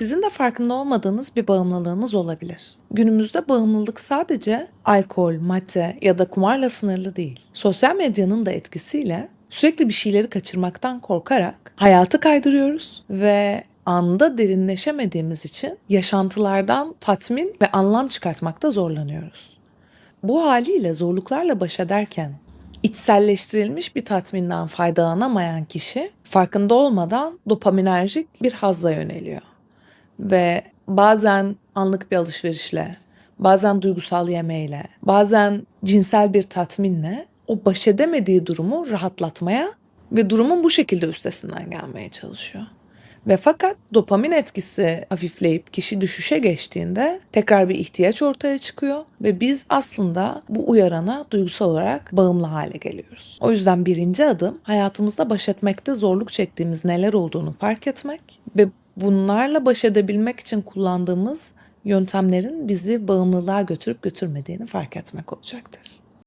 Sizin de farkında olmadığınız bir bağımlılığınız olabilir. Günümüzde bağımlılık sadece alkol, madde ya da kumarla sınırlı değil. Sosyal medyanın da etkisiyle sürekli bir şeyleri kaçırmaktan korkarak hayatı kaydırıyoruz ve anda derinleşemediğimiz için yaşantılardan tatmin ve anlam çıkartmakta zorlanıyoruz. Bu haliyle zorluklarla baş ederken içselleştirilmiş bir tatminden faydalanamayan kişi farkında olmadan dopaminerjik bir hazla yöneliyor. Ve bazen anlık bir alışverişle, bazen duygusal yemeğiyle, bazen cinsel bir tatminle o baş edemediği durumu rahatlatmaya ve durumun bu şekilde üstesinden gelmeye çalışıyor. Ve fakat dopamin etkisi hafifleyip kişi düşüşe geçtiğinde tekrar bir ihtiyaç ortaya çıkıyor ve biz aslında bu uyarana duygusal olarak bağımlı hale geliyoruz. O yüzden birinci adım hayatımızda baş etmekte zorluk çektiğimiz neler olduğunu fark etmek ve bunlarla baş edebilmek için kullandığımız yöntemlerin bizi bağımlılığa götürüp götürmediğini fark etmek olacaktır.